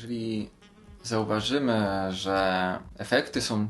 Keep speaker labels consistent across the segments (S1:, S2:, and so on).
S1: jeżeli zauważymy, że efekty są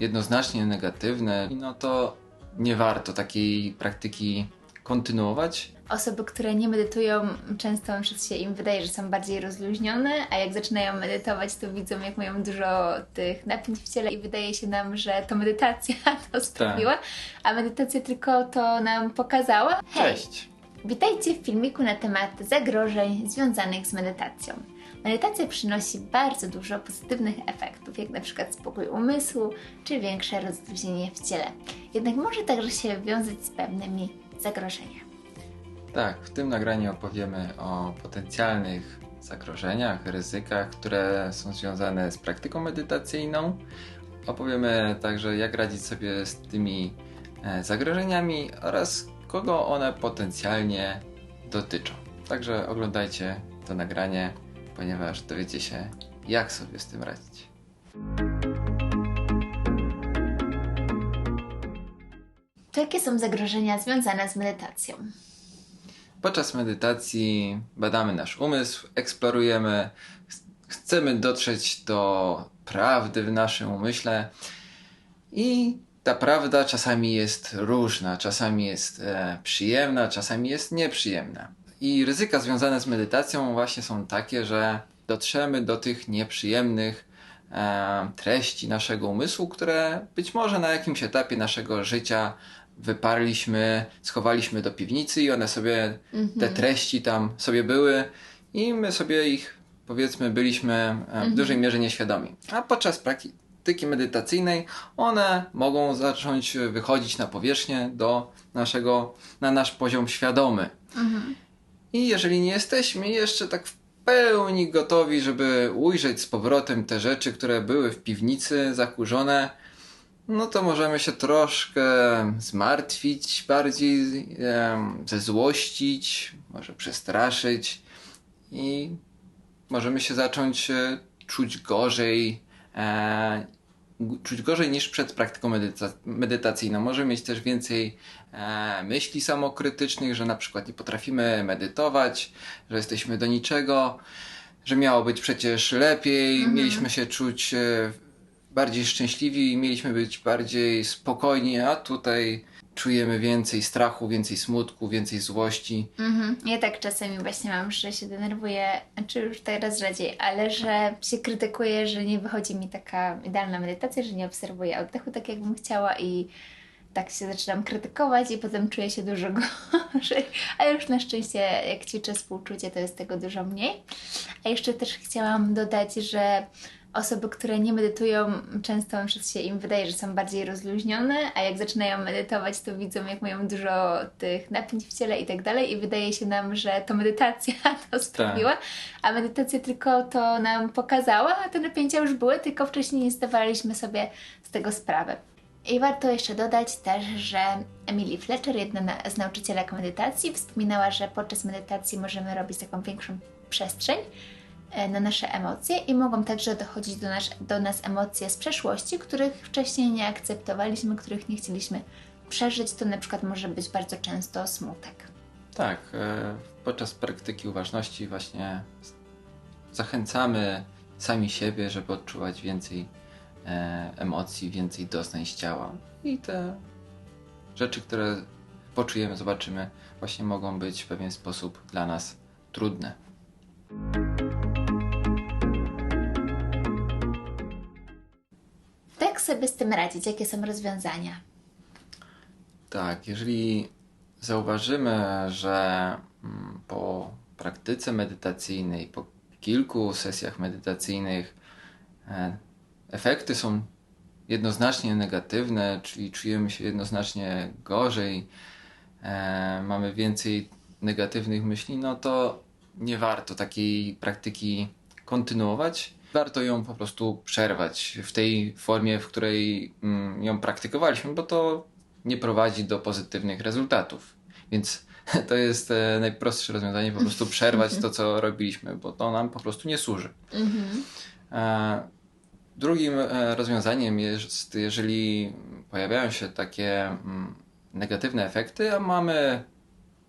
S1: jednoznacznie negatywne, no to nie warto takiej praktyki kontynuować.
S2: Osoby, które nie medytują, często się im wydaje, że są bardziej rozluźnione, a jak zaczynają medytować, to widzą, jak mają dużo tych napięć w ciele i wydaje się nam, że to medytacja to sprawiła, a medytacja tylko to nam pokazała.
S1: Hej, Cześć!
S2: Witajcie w filmiku na temat zagrożeń związanych z medytacją. Medytacja przynosi bardzo dużo pozytywnych efektów, jak na przykład spokój umysłu czy większe rozluźnienie w ciele. Jednak może także się wiązać z pewnymi zagrożeniami.
S1: Tak, w tym nagraniu opowiemy o potencjalnych zagrożeniach, ryzykach, które są związane z praktyką medytacyjną. Opowiemy także, jak radzić sobie z tymi e, zagrożeniami oraz kogo one potencjalnie dotyczą. Także oglądajcie to nagranie ponieważ dowiecie się, jak sobie z tym radzić.
S2: To jakie są zagrożenia związane z medytacją?
S1: Podczas medytacji badamy nasz umysł, eksplorujemy, chcemy dotrzeć do prawdy w naszym umyśle i ta prawda czasami jest różna, czasami jest e, przyjemna, czasami jest nieprzyjemna. I ryzyka związane z medytacją właśnie są takie, że dotrzemy do tych nieprzyjemnych e, treści naszego umysłu, które być może na jakimś etapie naszego życia wyparliśmy, schowaliśmy do piwnicy i one sobie, -hmm. te treści tam sobie były i my sobie ich powiedzmy byliśmy e, w -hmm. dużej mierze nieświadomi. A podczas praktyki medytacyjnej one mogą zacząć wychodzić na powierzchnię do naszego, na nasz poziom świadomy. -hmm. I jeżeli nie jesteśmy jeszcze tak w pełni gotowi, żeby ujrzeć z powrotem te rzeczy, które były w piwnicy zakurzone, no to możemy się troszkę zmartwić, bardziej zezłościć, może przestraszyć i możemy się zacząć e, czuć gorzej, e, czuć gorzej niż przed praktyką medyta medytacyjną. Może mieć też więcej e, myśli samokrytycznych, że na przykład nie potrafimy medytować, że jesteśmy do niczego, że miało być przecież lepiej, mhm. mieliśmy się czuć e, bardziej szczęśliwi, mieliśmy być bardziej spokojni, a tutaj czujemy więcej strachu, więcej smutku, więcej złości.
S2: Mhm. Ja tak czasami właśnie mam, że się denerwuję, czy już teraz rzadziej, ale że się krytykuję, że nie wychodzi mi taka idealna medytacja, że nie obserwuję oddechu tak, jakbym chciała i tak się zaczynam krytykować i potem czuję się dużo gorzej. A już na szczęście, jak ćwiczę współczucie, to jest tego dużo mniej. A jeszcze też chciałam dodać, że osoby, które nie medytują, często się im wydaje, że są bardziej rozluźnione, a jak zaczynają medytować, to widzą, jak mają dużo tych napięć w ciele i tak dalej, i wydaje się nam, że to medytacja to sprawiła, tak. a medytacja tylko to nam pokazała, a te napięcia już były, tylko wcześniej nie zdawaliśmy sobie z tego sprawy. I warto jeszcze dodać też, że Emily Fletcher, jedna z nauczycielek medytacji, wspominała, że podczas medytacji możemy robić taką większą przestrzeń, na nasze emocje i mogą także dochodzić do nas, do nas emocje z przeszłości, których wcześniej nie akceptowaliśmy, których nie chcieliśmy przeżyć. To na przykład może być bardzo często smutek.
S1: Tak, e, podczas praktyki uważności właśnie zachęcamy sami siebie, żeby odczuwać więcej e, emocji, więcej doznań z ciała. I te rzeczy, które poczujemy, zobaczymy, właśnie mogą być w pewien sposób dla nas trudne.
S2: Sobie z tym radzić? Jakie są rozwiązania?
S1: Tak, jeżeli zauważymy, że mm, po praktyce medytacyjnej, po kilku sesjach medytacyjnych e, efekty są jednoznacznie negatywne, czyli czujemy się jednoznacznie gorzej, e, mamy więcej negatywnych myśli, no to nie warto takiej praktyki kontynuować warto ją po prostu przerwać w tej formie, w której mm, ją praktykowaliśmy, bo to nie prowadzi do pozytywnych rezultatów. Więc to jest e, najprostsze rozwiązanie, po prostu przerwać to, co robiliśmy, bo to nam po prostu nie służy. E, drugim e, rozwiązaniem jest, jeżeli pojawiają się takie mm, negatywne efekty, a mamy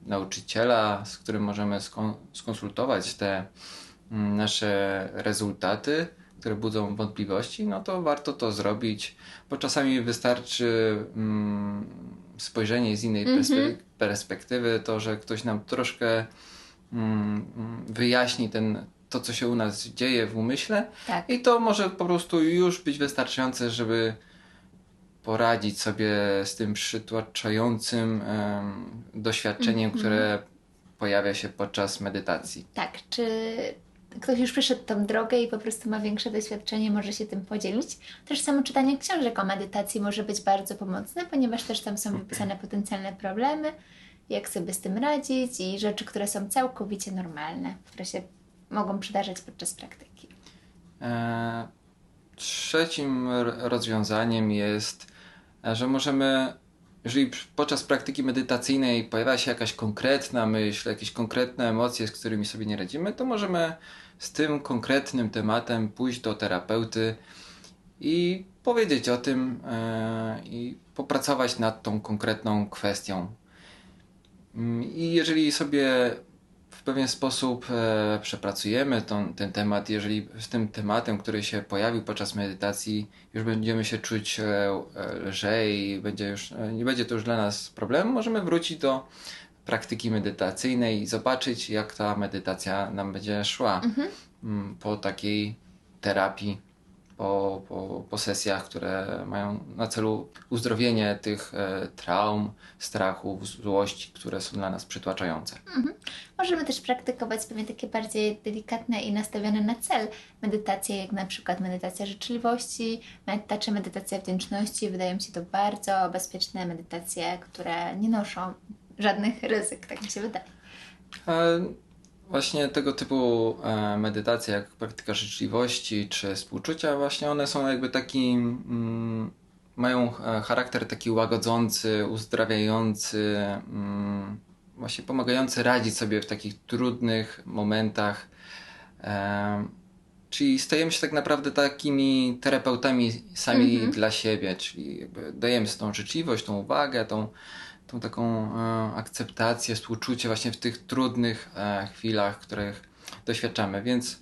S1: nauczyciela, z którym możemy skonsultować te nasze rezultaty, które budzą wątpliwości, no to warto to zrobić, bo czasami wystarczy mm, spojrzenie z innej perspe- perspektywy, to, że ktoś nam troszkę mm, mm, wyjaśni ten, to, co się u nas dzieje w umyśle
S2: Tak.
S1: i to może po prostu już być wystarczające, żeby poradzić sobie z tym przytłaczającym em, doświadczeniem, które pojawia się podczas medytacji.
S2: Tak, czy ktoś już przeszedł tą drogę i po prostu ma większe doświadczenie, może się tym podzielić. Też samo czytanie książek o medytacji może być bardzo pomocne, ponieważ też tam są wypisane potencjalne problemy, jak sobie z tym radzić i rzeczy, które są całkowicie normalne, które się mogą przydarzać podczas praktyki.
S1: E, trzecim rozwiązaniem jest, e, że możemy, jeżeli podczas praktyki medytacyjnej pojawia się jakaś konkretna myśl, jakieś konkretne emocje, z którymi sobie nie radzimy, to możemy z tym konkretnym tematem pójść do terapeuty i powiedzieć o tym e, i popracować nad tą konkretną kwestią. Mm, I jeżeli sobie w pewien sposób e, przepracujemy ten temat, jeżeli z tym tematem, który się pojawił podczas medytacji, już będziemy się czuć e, lżej, będzie już, nie będzie to już dla nas problem, możemy wrócić do praktyki medytacyjnej i zobaczyć, jak ta medytacja nam będzie szła mm, po takiej terapii, po, po, po sesjach, które mają na celu uzdrowienie tych e, traum, strachów, złości, które są dla nas przytłaczające.
S2: Możemy też praktykować pewnie takie bardziej delikatne i nastawione na cel medytacje, jak na przykład medytacja życzliwości, medyta- czy medytacja wdzięczności. Wydają mi się to bardzo bezpieczne medytacje, które nie noszą żadnych ryzyk, tak mi się wydaje.
S1: Właśnie tego typu e, medytacje, jak praktyka życzliwości czy współczucia, właśnie one są jakby taki, mm, mają e, charakter taki łagodzący, uzdrawiający, mm, właśnie pomagający radzić sobie w takich trudnych momentach. E, Czyli stajemy się tak naprawdę takimi terapeutami sami dla siebie, czyli jakby dajemy tą życzliwość, tą uwagę, tą, tą taką e, akceptację, współczucie właśnie w tych trudnych e, chwilach, których doświadczamy. Więc,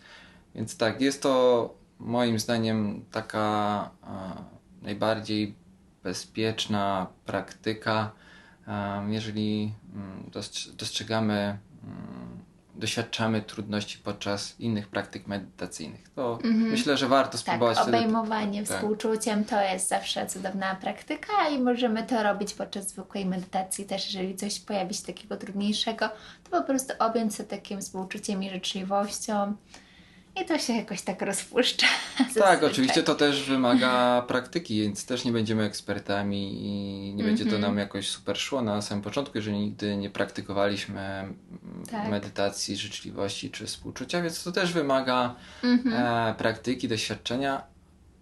S1: więc tak, jest to moim zdaniem taka e, najbardziej bezpieczna praktyka, jeżeli mm, dostrz- dostrzegamy, mm, doświadczamy trudności podczas innych praktyk medytacyjnych. To myślę, że warto
S2: Tak,
S1: spróbować wtedy-
S2: obejmowanie
S1: tak.
S2: współczuciem to jest zawsze cudowna praktyka i możemy to robić podczas zwykłej medytacji też, jeżeli coś pojawi się takiego trudniejszego, to po prostu objąć się takim współczuciem i życzliwością i to się jakoś tak rozpuszcza.
S1: Tak, oczywiście to też wymaga praktyki, więc też nie będziemy ekspertami i nie będzie to nam jakoś super szło. Na samym początku, jeżeli nigdy nie praktykowaliśmy
S2: Tak.
S1: medytacji, życzliwości czy współczucia, więc to też wymaga e, praktyki, doświadczenia,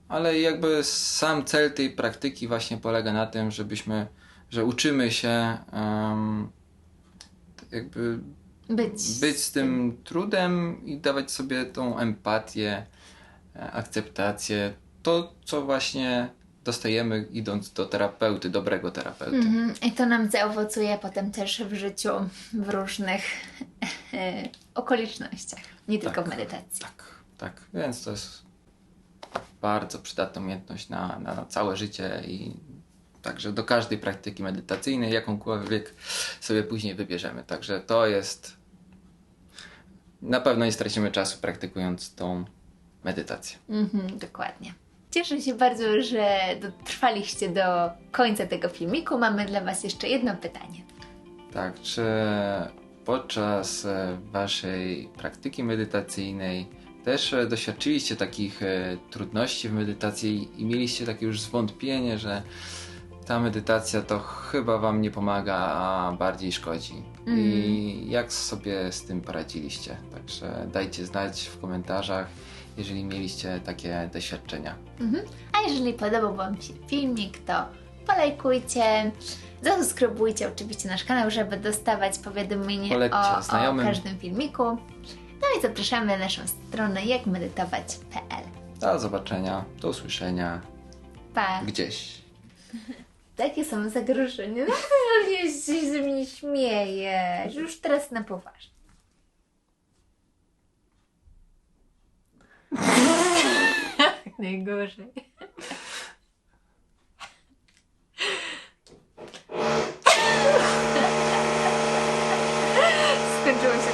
S1: ale jakby sam cel tej praktyki właśnie polega na tym, żebyśmy, że uczymy się em, jakby
S2: być.
S1: być z tym trudem i dawać sobie tą empatię, e, akceptację. To, co właśnie dostajemy idąc do terapeuty, dobrego terapeuty.
S2: Mhm. I to nam zaowocuje potem też w życiu w różnych e, okolicznościach, nie tylko w medytacji.
S1: Tak, tak. Więc to jest bardzo przydatna umiejętność na, na całe życie i także do każdej praktyki medytacyjnej, jakąkolwiek sobie później wybierzemy. Także to jest. Na pewno nie stracimy czasu praktykując tą medytację.
S2: Mhm, dokładnie. Cieszę się bardzo, że dotrwaliście do końca tego filmiku. Mamy dla Was jeszcze jedno pytanie.
S1: Tak, czy podczas e, waszej praktyki medytacyjnej też e, doświadczyliście takich e, trudności w medytacji i mieliście takie już zwątpienie, że ta medytacja to chyba wam nie pomaga, a bardziej szkodzi? I jak sobie z tym poradziliście? Także dajcie znać w komentarzach, jeżeli mieliście takie doświadczenia.
S2: Mhm. A jeżeli podobał Wam się filmik, to polajkujcie, zasubskrybujcie oczywiście nasz kanał, żeby dostawać powiadomienie o, o każdym filmiku. No i zapraszamy na naszą stronę jakmedytować.pl.
S1: Do zobaczenia, do usłyszenia
S2: Pa!
S1: gdzieś.
S2: Takie są zagrożenia. No, ale się ze mnie śmieje, Już teraz na poważnie. Najgorzej. Skończyło się